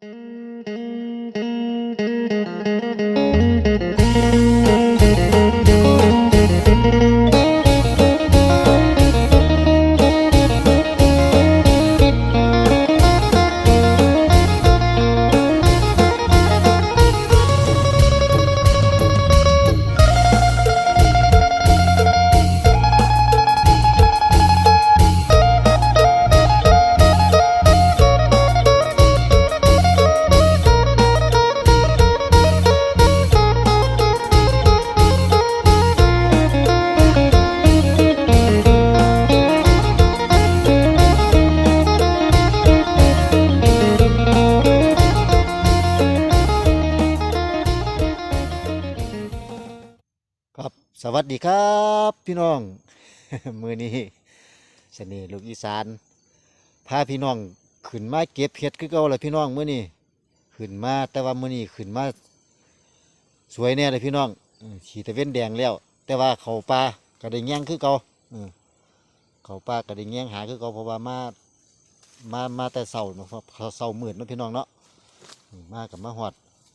ค วัสดีครับพี่น้อง มือนี้เสน่ห์ลูกอีสานพาพี่น้องขึ้นมาเก็บเห็ดคือเก่าเลยพี่น้องมือนี้ขึ้นมาแต่ว่ามือนี้ขึ้นมาสวยแน่เลยพี่น้องขี่ตะเว้นแดงแล้ว แต่ว่าเขาปลาก็ได้แย่งคือเก่าเอเขาปลาก็ได้แย่งหาคือเก่าเพราะว่ามามามาแต่เสาเนาะเสาหมื่นเนาะพี่น้องเนาะมมากับมาหอด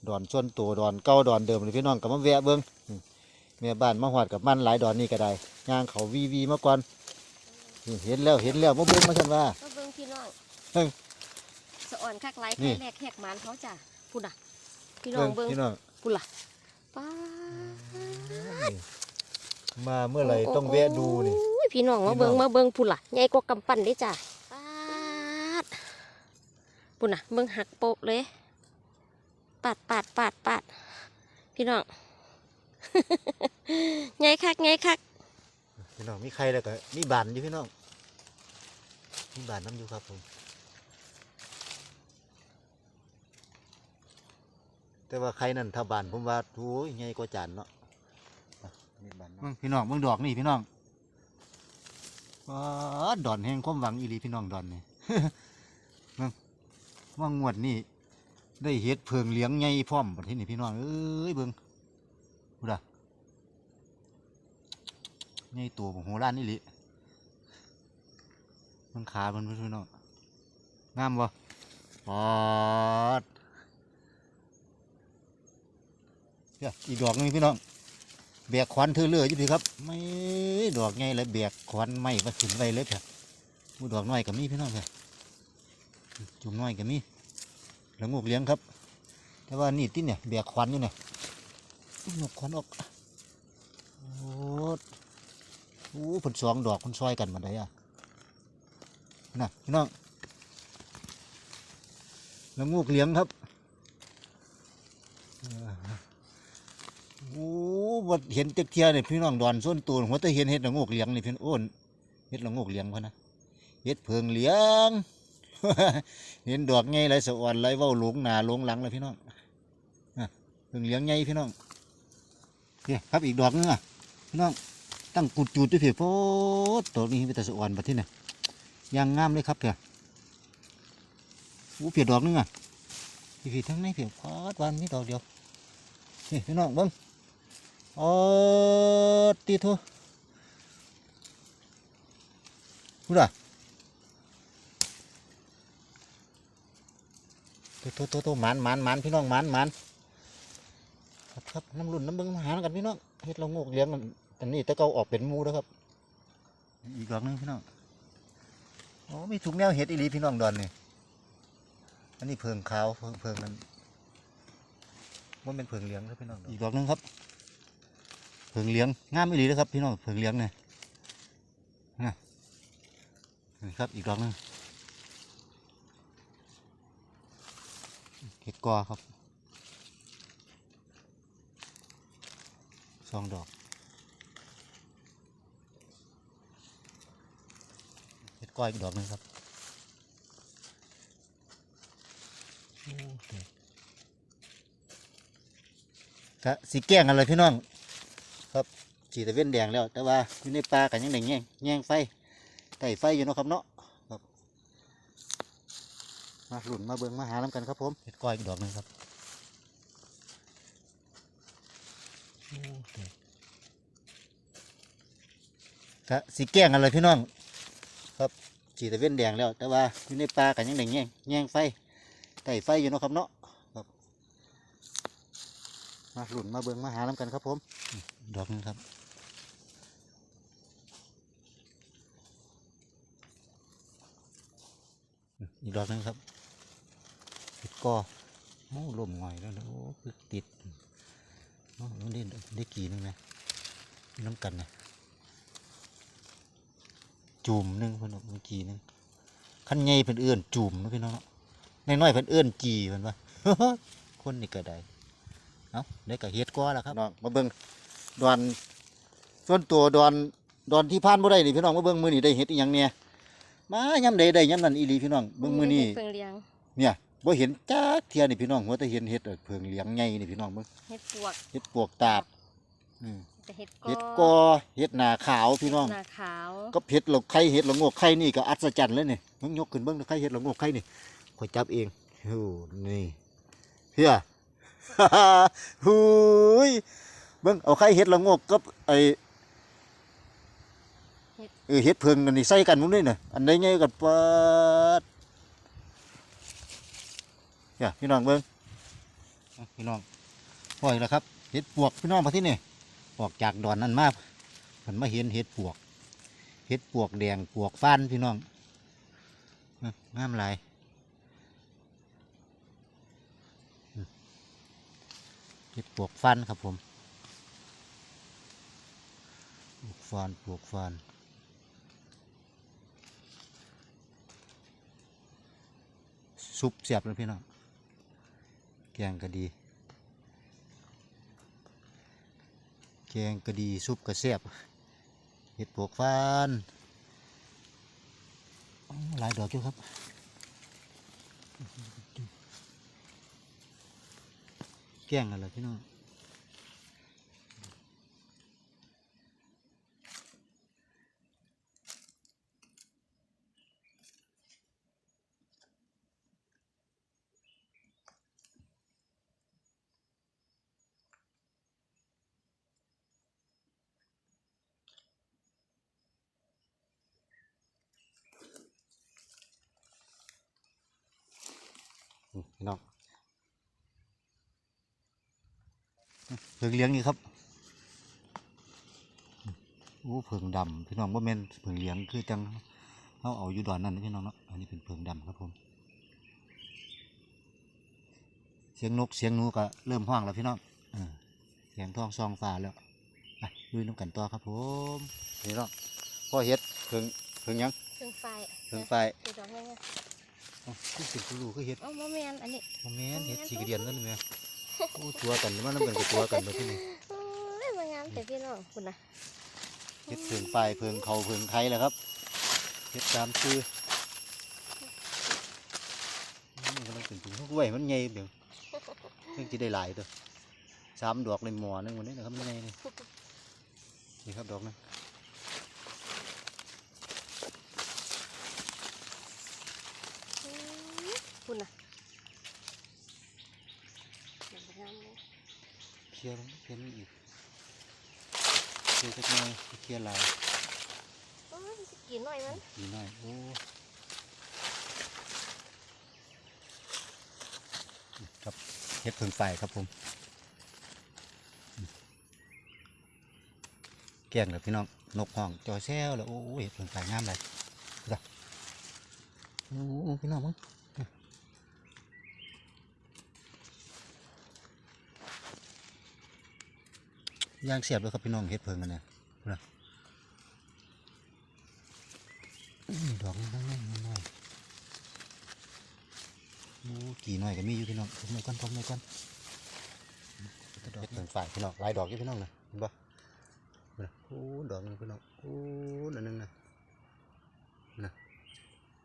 ดอนส่วนตัวดอนเก้าดอนเดิมเลยพี่น้องกับมาแวะเบิ้ง แม่บ้านมาหอดกับมันหลายดอนนี่ก็ได้ย่างเขาวีวีมาก่อนนี่เห็นแล้วเห็นแล้วมาเบิ่งมาฉันว่ามาเบิ่งพี่น้องสะอ่อนคักไลนี่ไข่แรกแหกหมันเขาจ้ะพุ่นอะพี่น้องเบิ่งพี่น้องพุ่นล่ะป้าดมาเมื่อไหร่ต้องแวะดูนี่โอ้ยพี่น้องมาพี่น้องเบิ่งมาเบิ่งพุ่นล่ะใหญ่กว่ากำปั้นเด้จ้ะป้าดพุ่นอะเบิ่งหักโปะเลย ปาดปาดปาดปาดพี่น้อง ใหญ่คักใหญ่คักพี่น้องมีใครแล้วก็มีบานอยู่พี่น้องมีบานน้ำอยู่ครับผม แต่ว่าใครนั่นถ้าบานผมว่าโอ้ยใหญ่กว่าจานเนาะมีบานเนาะพี่น้องเบิ่งดอกนี่พี่น้องว้าดดอนแห่งความหวังอีหลีพี่น้องดอนนี่เบิ่งว่างวดนี่ได้เห็ดเพิงเลี้ยงใหญ่พร้อมประเทศนี้พี่น้องเอ้ยเบิ่ง ดูดะใหญ่ตัวของโหร้านนี่ลิมันขามันพี่น้องงามบ่ปอดเดี๋ยวอีดอกนึงพี่น้องแบกขวานเธอเลืออยู่พี่ครับ ไม่ดอกใหญ่เลยแบกขวานไม่มาขึ้นไว้เลยเถอะมูดอกน้อยกับมีพี่น้องเถอะจุ่มน้อยกับมีแล้วงูเลี้ยงครับ แต่ว่านี่ที่เนี่ยแบกควันอยู่เนี่ย หนกควันออก โอ้โหผลสองดอกผลซอยกันมาได้อะน่ะพี่น้องแล้วงูกเลี้ยงครับเออโอ้บ่เห็นเต็กเทียเนี่ยพี่น้องดอนส้นตูนหัวตะเห็นเห็ดละงูกเลี้ยงนี่พี่นโอ้นเห็ดละงูกเลี้ยงพะนะเห็ดเพิงเลี้ยง เห็นดอกไงไรสะอ่อนไรเว้าหลงหนาหลงหลังเลยพี่น้องเพิงเลี้ยงไงพี่น้อง เนี่ยครับอีกดอกนึงอะพี่น้องตั้งกุดจุดด้วยเพียโพดดอกนี้เป็นแต่สะอ่อนแบบที่เนี่ยยางงามเลยครับเพียอู้เพียดอกนึงอะพี่พี่ทั้งในเพียพอดวันนี้ดอกเดียวนี่พี่น้องเบิ้งโอ้ตีโทพูดอะโตโตโตโตหมานหมานหมานพี่น้องหมานหมาน ครับครับน้ำรุ่นน้ำเบิ้งมาหากันพี่น้องเฮ็ดเราโงกเลี้ยงมันอันนี้แต่เกาออกเป็นหมูแล้วครับ อีกดอกหนึงพี่น้องโอ้มีถุงแนวเห็ดอีหลีพี่น้องดอนนี่อันนี้เพิงขาวเพิงเพิงนั้นว่าเป็นเพิงเลี้ยงครับพี่น้องอีกดอกหนึงครับ เพิงเลี้ยงงามอีหลีนะครับ พี่น้องเพิงเลี้ยงเนี่ยนะนี่ครับอีกดอกหนึงเห็ดกอครับ สองดอกเห็ดกออีกดอกหนึ่งครับโอ้เด็สีแก้งอะไรพี่น้อง ครับสีตะเว้นแดงแล้ว แต่ว่าอยู่ในป่ากันยังไงแง่งแง่งไฟไต่ไฟอยู่เนาะครับเนาะมาหลุนมาเบิงมาหาน้ำกันครับผมเห็ดก้อยอีกดอกหนึ่งครับโอ้เด็ดกะสีแก้งอะไรพี่น้อง ครับสีตะเว้นแดงแล้ว แต่ว่าอยู่ในป่ากันยังไงแง่งแง่งไฟไต่ไฟอยู่เนาะครับเนาะครับมาหลุนมาเบิ่งมาหาน้ำกันครับผมดอกหนึงครับอีกดอกหนึงครับเห็ดกอโอ้ลมง่อยแล้วนะโอ้คือติดโอ้มันได้ได้กี่นึงนะน้ำกันนะ จุ่มหนึงเพิ่นบอกเมื่อกี้นึงขั้นใหญ่เพิ่นเอื้อนจุ่มเนาะพี่น้องเนาะน้อยๆเพิ่นเอื้อนจีเพิ่นว่าคนนี่ก็ได้เอ้าได้ก็เฮ็ดก้อแล้วครับน้องมาเบิ่งดอนส่วนตัวดอนดอนที่ผ่านบ่ได้นี่พี่น้องมาเบิ่งมื้อนี้ได้เฮ็ดอีหยังเนี่ยมายามใดได้ยามนั้นอีหลีพี่น้องเบิ่งมื้อนี้เพิ่งเลี้ยงเนี่ยบ่เห็นจักเที่ยนี่พี่น้องหัวแต่เห็นเฮ็ดเอิ้นเพิงเหลียงใหญ่นี่พี่น้องเบิ่งเห็ดปวกเฮ็ดปวกตาบอืม แต่เห็ดกอเฮ็ดกอเฮ็ดหนาขาวพี่น้องหน้าขาวก็เฮ็ดละไข่เฮ็ดละโงกไข่นี่ก็อัศจรรย์เลยนี่มึงยกขึ้นเบิ่งดูไข่เฮ็ดละโงกไข่นี่ข่อยจับเองโอ้นี่เฮียหูยเบิ่งเอาไข่เฮ็ดละโงกกับไอ้เออเฮ็ดเพิงอันนี้ใส่กันมึงด้วยน่ะอันใดใหญ่กันปาดเฮียพี่น้องเบิ่งเอาพี่น้องปล่อยแล้วครับเฮ็ดปวกพี่น้องมาที่นี่ ออกจากดอนนั้นมามันมาเห็นเห็ดปวกเห็ดปวกแดงปวกฟันพี่น้องงามหลายเห็ดปวกฟันครับผมปวกฟันปวกฟันซุปเสียบเลยพี่น้องแกงก็ดี แกงกะดีซุปกะเสียบเห็ดปวกฟานหลายดอกอยู่ครับแกงอะไรพี่น้อง พี่น้องเผิงเลี้ยงนี่ครับโอ้เผิงดำพี่น้องว่าแม่นเผิงเลี้ยงคือจังเขาเอาอยู่ดอนนั่นนะพี่น้องเนาะอันนี้เป็นเผิงดำครับผม เสียงนกเสียงหนูก็เริ่มห้องแล้วพี่น้องเออเสียงท้องซองฟ้าแล้วไปลุยน้ำกันต่อครับผมนี่เนาะพ่อเฮ็ดเผิงเผิงหยังเครื่องไฟเผิงไฟ คือดอกไม้อ๋อคือสิผู้รู้คือเฮ็ดเอ้าโมเมนอันนี้โมเมนเฮ็ดสีกระเดียนนั่นเลยโอ้ตัวกันมันน้ำกันกับตัวกันเลยที่นี่โอ้ยมางามแต่พี่น้องคุณนะเฮ็ดเพิงปลายเพิงเขาเพิงไข่แหละครับเฮ็ดตามชื่ออืมกำลังถึงถึงกล้วยมันใหญ่เดี๋ยวเพิ่งจะได้หลายตัวสามดอกในหมอนึงวันนี้นะครับไม่ใหญ่นี่นี่ครับดอกนึง คุณนะดอกงามเลย เค ลียร์ลงเคลียร์นี่อีกเคลียร์จักหน่อยเคลียร์หลายโอ้ยสิกินหน่อยมันดีหน่อยโอ้ครับเฮ็ดเพิงไฟครับผม แกล้งเลยพี่น้อง นกห้องจอยแซวแล้วโอ้ยเห็ดเพิงไฟงามเลยจ้ะโอ้พี่น้องมึง ย่างเสียบเลยครับพี่น้องเห็ดเพิงกันเนี่ยนะดอกน้อยๆน้อยๆโอ้กี่หน่อยก็มีอยู่พี่น้องทมหน่อยก่อนทมหน่อยก่อนเห็ดเพิงไฟพี่น้องลายดอกอยู่พี่น้องนะเห็นปะนะโอ้ดอกนึงพี่น้องโอ้นั่นนึงนะนะ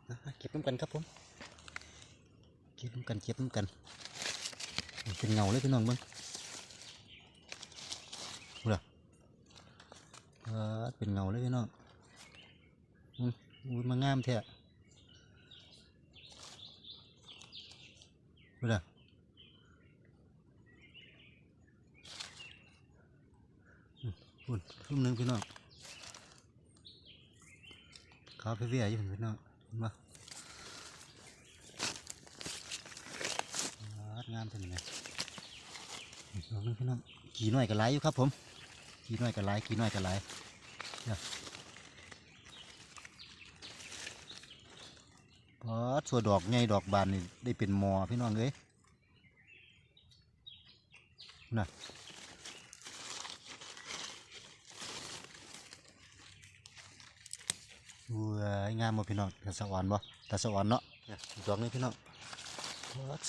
นะเก็บน้ำกันครับผมเก็บน้ำกันเก็บน้ำกัน เป็นเงาเลยพี่น้องเบิ้งดูละ เป็นเงาเลยพี่น้องอุ้ยมางามแท้ดูละปุ่นทุ่มหนึ่งพี่น้องขาวเพี้ยๆอยู่พี่น้องเห็นปะงามจังเลยนะนี่ดอกนึงพี่น้องกี่หน่อยก็หลอยู่ครับผม กี่น่อยก็หลายกี่น่อยก็หลายเนี่ยพอสัวดอกใหญ่ดอกบานนี่ได้เป็นมอพี่น้องเอ้ยน่ะอุ้ยงามบ่พี่น้องตาสะอ่อนบ่ตาสะอ่อนเนาะดอกนึงพี่น้อง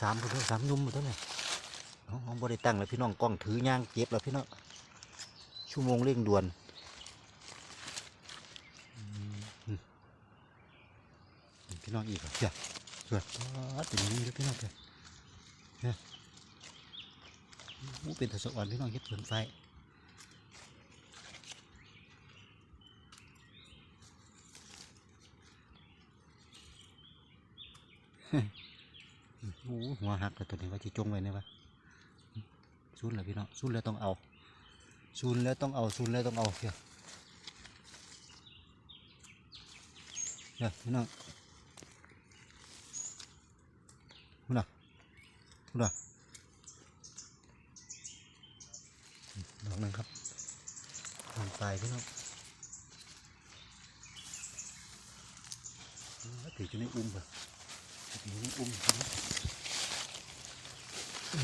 สามคนเด้อสามยุ่มหมดแล้วเนี่ยเอาเอาบ่ได้ตั้งแล้วพี่น้องกล้องถือย่างเจ็บแล้วพี่น้อง ชั่วโมงเร่งด่วน พี่น้องอีกเหรอเจ้าเจ้าอ๋อเป็นอย่างนี้เลยพี่น้องเจ้าเนี่ยโอ้เป็นตะสะอ่อนพี่น้องเฮ็ดเพิ่นไฟโอ้หัวหักแล้วตัวนี้ว่าจะจงไว้เนี่ยวะซุนแล้วพี่น้องซุนแล้วต้องเอา ซุนแล้วต้องเอาซุนแล้วต้องเอาเดี๋ยวเดี๋ยวพี่น้องคุณน่ะคุณน่ะดอกนึงครับทางไฟพี่น้องถือจะไม่อุ้มป่ะถือไม่อุ้มน้อ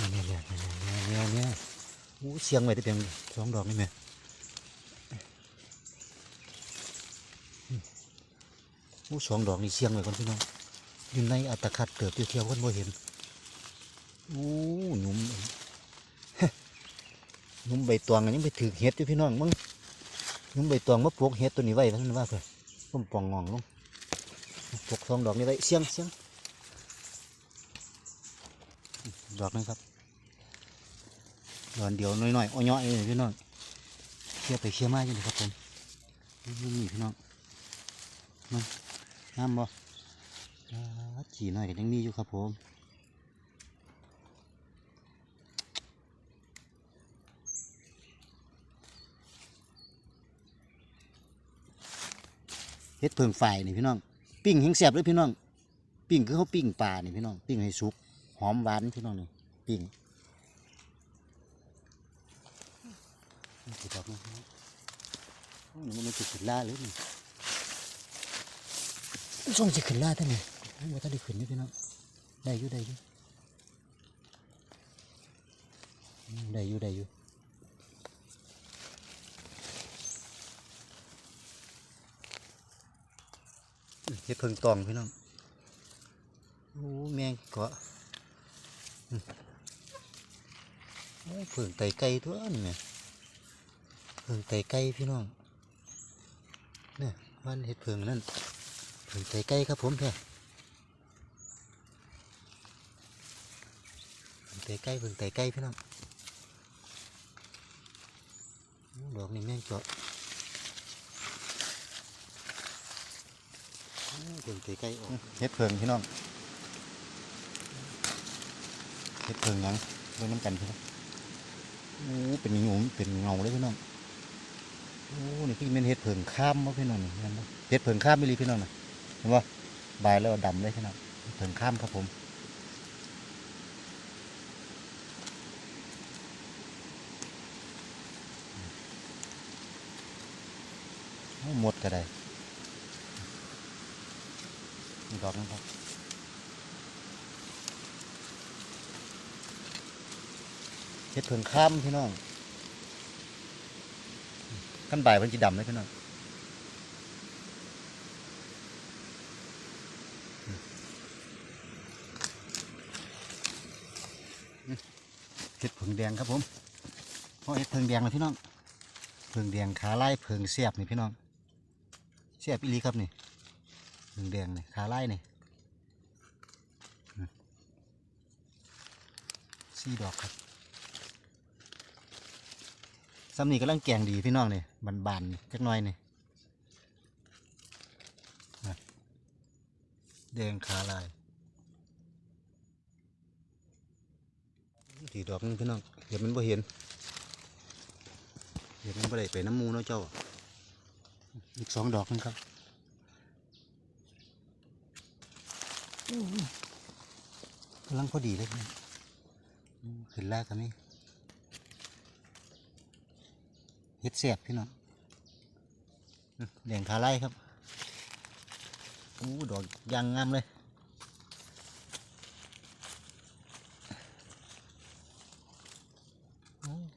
งเนี่ยเนี่ยเนี่ยเนี่ยเนี่ย เนี่ยโอ้เสียงไว้ได้เพียงสองดอกนี่แม่อืมโอ้สองดอกนี่เสียงไว้ก่อนพี่น้องอยู่ในอัตคัดเกิดเที่ยวๆกันบ่เห็นโอ้หนุ่มหนุ่มใบตองอันยังไปถือเห็ดอยู่พี่น้องมึงหนุ่มใบตองมาปลูกเห็ดตัวนี้ไว้ท่านว่าเพื่อต้มปองงองลงปลูกสองดอกนี้ไว้เสียงเสียงดอกหนึงครับ ดอนเดียวน้อยๆอ้อยๆเลยพี่น้องเชี่ยไปเชี่ยมาอยู่นี่ครับผมนี่นี่พี่น้องนั่นน้ำบ่จีน้อยก็ยังมีอยู่ครับผมเฮ็ดเพิงไฟนี่พี่น้องปิ้งแห้งแซ่บเลยพี่น้องปิ้งคือเขาปิ้งปลานี่พี่น้องปิ้งให้สุกหอมหวานพี่น้องนี่ปิ้ง นี่คือดอกนะพี่น้องโอ้นี่มันจะขึ้นล่าเลยนี่ส่งจะขึ้นล่าท่านนี่ว่าท่านได้ขึ้นนี่พี่น้องได้อยู่ได้อยู่อืมได้อยู่ได้อยู่เฮ็ดเพิ่งตองพี่น้องโอ้แมงเกาะอืมโอ้เพิ่งไตไก่ตัวนี่แม่ เพิ่งไตไก่พี่น้องเนี่ยมันเฮ็ดเพิ่งนั่นเพิ่งไตไก่ครับผมแท้เพิ่องไตไก่เพิ่งไตไก่พี่น้องโอ้ดอกนี่แม่งเกาะเพิ่งใกล้ๆออกเฮ็ดเพิงพี่น้องเฮ็ดเพิงยังเบิ่งน้ำกันพี่น้องโอ้เป็นหยุมเป็นเงาเลยพี่น้อง โอ้นี่พี่เป็นเฮ็ดเพิงข้ามบ่พี่น้องนี่เห็นบ่เฮ็ดเพิงข้ามไม่รีพี่น้องน่ะเห็นบ่ใบแล้วดำเลยพี่น้องเฮ็ดเพิงข้ามครับผมหมดก็ได้ดอกหนึงครับเฮ็ดเพิ่งข้ามพี่น้อง ขั้นบ่ายมันจะดำเลยพี่น้องเฮ็ดเพิ่งแดงครับผมเพราะเฮ็ดเพิ่งแดงเลยพี่น้องเพิ่งแดงขาไล่เพิ่งเสียบนี่พี่น้องเสียบอีลีครับนี่เพิ่งแดงนี่ขาไล่นี่สี่ดอกครับ ซ้ำนี่กำลังแกงดีพี่น้องเนี่ยบานๆนี่จักหน่อยเนี่นะแดงขาลายสี่ดอกนึงพี่น้องเดี๋ยวมันบ่เห็นเดี๋ยวมันบ่ได้ไปน้ำมูเนาะเจ้าอีกสองดอกนึงครับกำลังพอดีเลยพี่ขึ้นแล้วก็มี เฮ็ดเสียบพี่น้องอืมแดงขาไล่ครับอู้ดอกยางงามเลย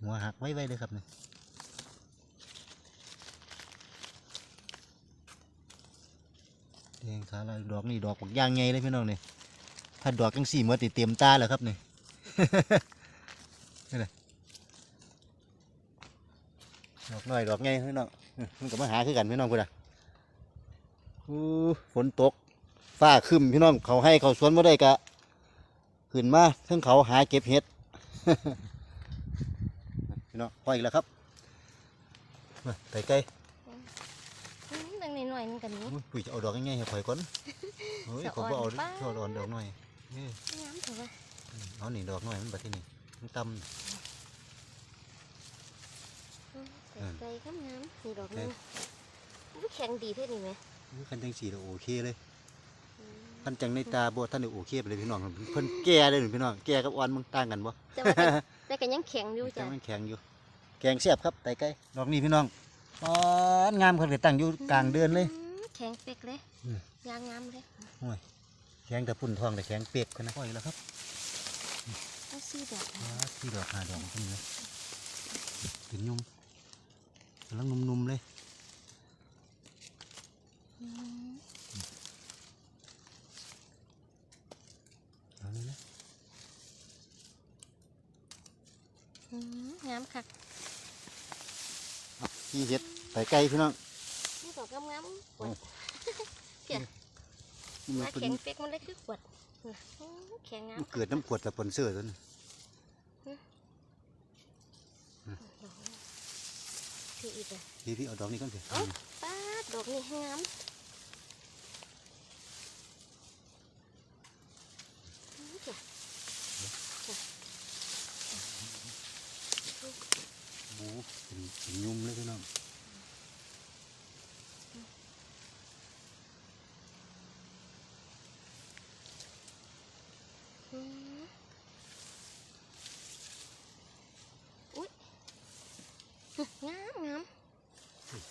หัวหักไว้ไว้เลยครับนี่แดงขาไล่ดอกนี่ดอกบักยางไงเลยพี่น้องนี่ถ้าดอกจังสี่เมื่อติเต็มตาแล้วครับนี่นี่เลย ดอกน้อยดอกไงพี่น้องอื้อมันก็มาหาคือกันพี่น้องพุ่นอะอู้ฝนตกฟ้าครึมพี่น้องเขาให้เขาสวนมาได้กะขึ้นมาเทั้งเขาหาเก็บเห็ดพี่น้องพออีกแล้วครับมาไต่ไก่อืมดังหน่อยๆมันกันนี้อุ้ยปุ๋ยจะเอาดอกง่ายๆให้ข่อยก่อนเฮ้ยสะผมอ่อนบ่เอาป้าชอบอ่อนดอกหน่อยนี่งามเถอะวะเอานี่ดอกหน่อยมันบัดที่นี่มันต่อื มใส่ใจข้ามน้ำนี่ดอกนึงอุ๊ยแข็งดีเท่านี้ไหมำอุ้ยคันจังสีเราโอเคเลยอืมคันจังในตาบ่ท่านได้โอเคไปเลยพี่น้องเพิ่นแก่เลยนี่พี่น้องแก่กับอ่อนมันต่างกันบ่แต่ว่าแต่แต่ก็ยังแข็งอยู่แต่จ้ะมันแข็งอยู่แกงเสียบครับไต่ไก่ดอกนี้พี่น้องอ่อนงามครับเลยตั้งอยู่กลางเดือนเลยอืมแข็งเป๊กเลยอืมยางงามเลยแข็งแต่ปุ่นทองแต่แข็งเปียกคนนะพออีกแล้วครับเอาซี่ดอกว้าที่ดอกหาดอกขึ้นเลยเป็นยุ่ม กำลังนุ่มๆเลยอืมเอานี่นะอืมงามคักพี่เห็ดไต่ไก่พี่น้องนี่ดอกงามๆขวดมันว่าเป็นแข็งเป๊กมันเลยคือขวดน่ะอืมแข็งงามมันเกิดน้ำขวดสปอนเซอร์ตัวนี้ พี่อีกเลยพี่พี่เอาดอกนี้ก่อนสิเอ้าป้าดดอกนี่งามอืมจ้ะโอ้เป็นเป็นยุ่มเลยพี่น้อง อืมอุ้ยงามงาม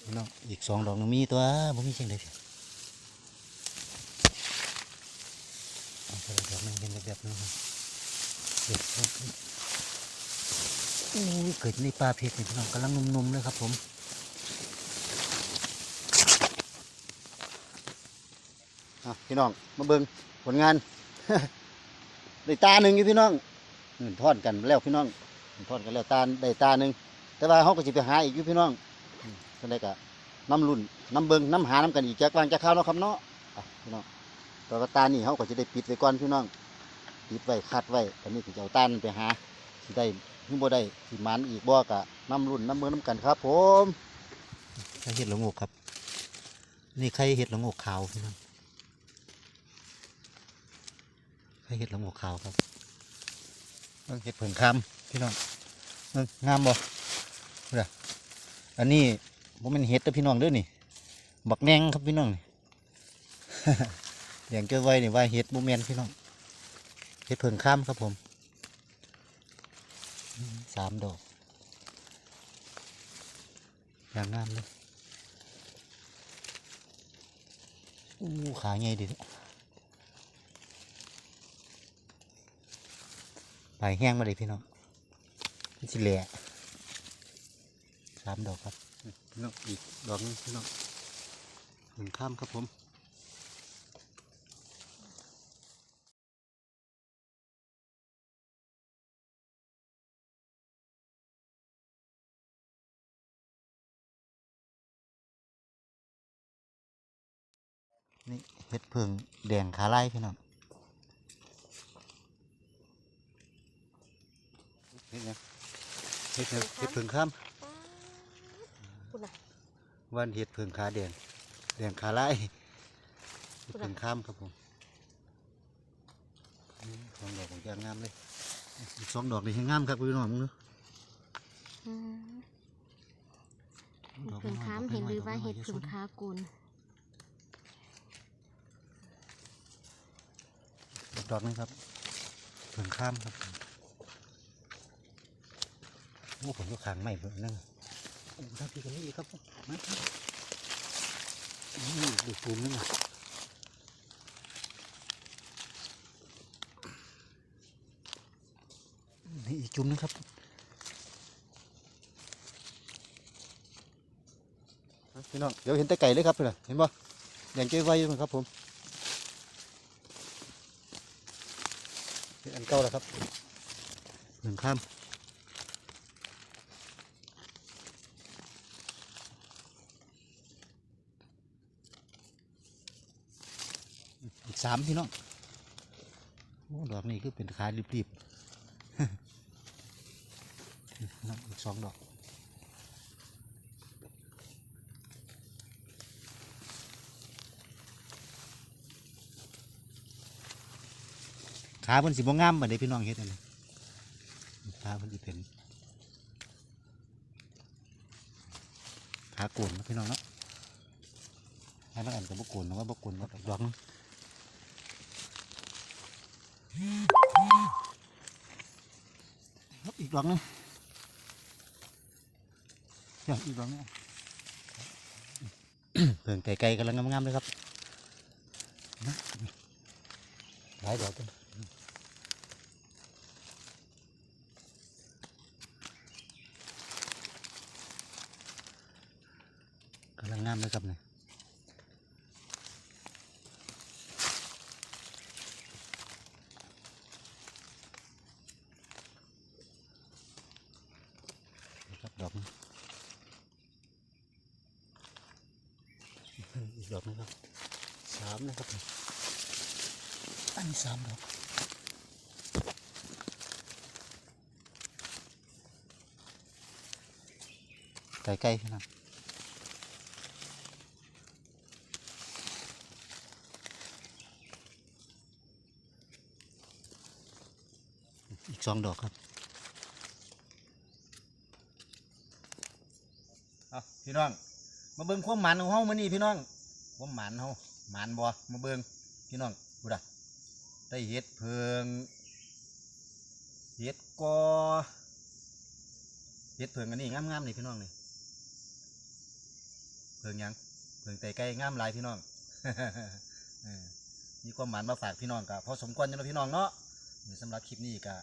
พี่น้ อีกสองดอกนึงมีตัวบ่มีเชียงใดสิเอาไปดอกนึงเป็นแบบนึงเด็ดโอ้ยเกิดในป่าเพชรนี่พี่น้องกำลังนุ่มๆเลยครับผมพี่น้องมาเบิ่งผลงานได้ตาหนึ่งอยู่พี่น้องทอดกันแล้วพี่น้องทอดกันแล้วตาได้ตาหนึ่งแต่ว่าเขาก็จะไปหาอีกอยู่พี่น้องอืมก็ได้กะ น้ำรุ่นน้ำเบิงน้ำหาน้ำกันอีกจากวางจากข้าวเนาะครับเนาะอะพี่น้องตัวก็ตานี่เขาก็จะได้ปิดไว้ก่อนพี่น้องปิดไว้คัดไว้ตอนนี้ถึงจะเอาตาลไปหาสิได้หรือบ่ได้สิหมันอีกบ่กะน้ำรุ่นน้ำเบิงน้ำกันครับ ผมใครเห็ดละงกครับ นี่ใครเห็ดละงกขาวพี่น้องใครเห็ดละงกขาวครับเห็ดเผิงคำพี่น้องเบิ่งงามบ่เด้ออันนี้ ผมเป็นเห็ดเด้อพี่น้องด้อนี่ บักแนงครับพี่น้องนี่อย่างเจ้าไว้นี่ว่าเห็ดบุแมนพี่น้องเห็ดเผิงคำครับผมสามดอกอย่างงามเลยอู้ขาใหญ่ดิไปแห้งมาเลยพี่น้องมันสิแหละสามดอกครับ พี่น้องอีกดอกนึงพี่น้องหนึ่งข้ามครับผมนี่เห็ดเพิงแดงขาไล่พี่น้องเห็ดหยังเห็ดเห็ดเพิงข้าม วันเห็ดเพิงขาแดงแดงขาไล่เห็ดพูดอะเพิงข้ามครับผมนี่สองดอกของยางงามเลยอีกสองดอกนี่ให้งามครับพี่น้องมึงเนาะอืมดอกเห็ดน้ผึ่งยๆค้ามดอกเห็นหรืออยๆว่าดกเห็ดน้อยๆผึ่งค้ากุลดอกนี้ครับเพิงข้ามครับโอ้ผมก็ขังไม่เบิ่งนั่ง โอ้ทางพี่กันนี่อีกครับมานี่ดูปูมนึงอะนี่อีกจุ่มนึงครับพี่น้องเดี๋ยวเห็นแต่ไก่เลยครับเพื่อนเห็นป่ะแดงเจ้ไว้อยู่มั้งครับผมเป็นอันเก่าแล้วครับหนึ่งข้าม สามพี่น้องโอ้ดอกนี้คือเป็นขารีบๆอีกสองดอกขาเพิ่นสิบ่งามบัดนี้พี่น้องเฮ็ดอันนี้ขาเพิ่นสิเป็นขาโกนนะพี่น้องเนาะขาลังอันกับบ่โกนนะว่าบ่โกนว่าดอกนึง อีกดอกนึงเดี๋ยวอีกดอกนึงเพิ่งไก่ๆกำลังงามๆเลยครับหลายดอกจังกำลังงามเลยครับเนี่ยครับดอกหนึงอีกดอกหนึงครับสามนะครับเนี่ยอันนี้ สามดอกไก่ไก่พี่น้องอีกสองดอกครับเอาพี่น้อง มาเบิ่งความหมันของเฮามื้อนี้พี่น้องความหมันเฮาหมันบ่มาเบิ่งพี่น้อง ได้เห็ดเพิงเห็ดกอเห็ดเพิงอันนี้งามๆนี่พี่น้องนี่เพิงยังเพิงไตไก่งามลายพี่น้องเออมีความหมันมาฝากพี่น้องกะพอสมควรอยู่เนาะพี่น้องเนาะเดี๋ยวสำหรับคลิปนี้กะ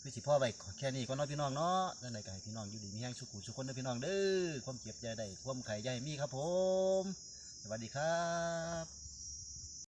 คือสิพ่อไปแค่นี้ก็น้อยพี่น้องเนาะนั่นใดก็ให้พี่น้องอยู่ดีมีแห้งสุขุสุขคนเด้อพี่น้องเด้อความเจ็บใจได้ความไข่ใหญ่มีครับผม สวัสดีครับ